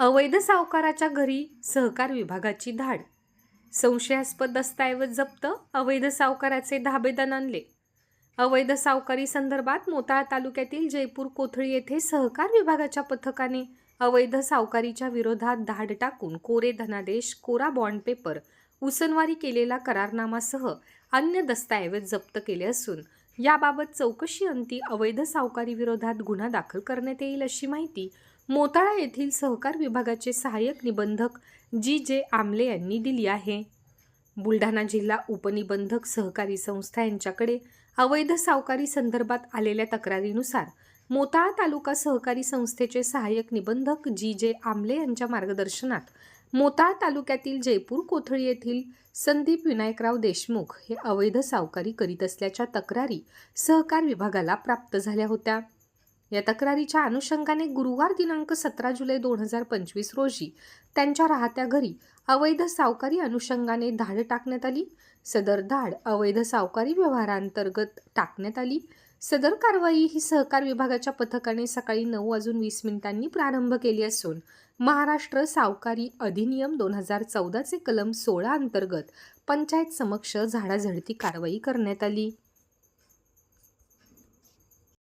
अवैध सावकाराच्या घरी सहकार विभागाची धाड. संशयास्पद दस्तऐवज जप्त अवैध सावकाराचे धाबेदन आणले. अवैध सावकारी संदर्भात मोताळा तालुक्यातील जयपूर कोथळी येथे सहकार विभागाच्या पथकाने अवैध सावकारीच्या विरोधात धाड टाकून कोरे धनादेश कोरा बॉन्ड पेपर उसनवारी केलेला करारनामासह अन्य दस्तऐवज जप्त केले असून याबाबत चौकशी अंती अवैध सावकारी विरोधात गुन्हा दाखल करण्यात येईल अशी माहिती मोताळा येथील सहकार विभागाचे सहाय्यक निबंधक जी जे आमले यांनी दिली आहे. बुलढाणा जिल्हा उपनिबंधक सहकारी संस्था यांच्याकडे अवैध सावकारी संदर्भात आलेल्या तक्रारीनुसार मोताळा तालुका सहकारी संस्थेचे सहाय्यक निबंधक जी जे आमले यांच्या मार्गदर्शनात मोताळा तालुक्यातील जयपूर कोथळी येथील संदीप विनायकराव देशमुख हे अवैध सावकारी करीत असल्याच्या तक्रारी सहकार विभागाला प्राप्त झाल्या होत्या. या तक्रारीच्या अनुषंगाने गुरुवार दिनांक सतरा जुलै दोन हजार पंचवीस रोजी त्यांच्या राहत्या घरी अवैध सावकारी अनुषंगाने धाड टाकण्यात आली. सदर धाड अवैध सावकारी व्यवहारांतर्गत टाकण्यात आली. सदर कारवाई ही सहकार विभागाच्या पथकाने सकाळी नऊ वाजून वीस मिनिटांनी प्रारंभ केली असून महाराष्ट्र सावकारी अधिनियम दोन हजार चौदाचे कलम सोळा अंतर्गत पंचायत समक्ष झाडाझडती कारवाई करण्यात आली.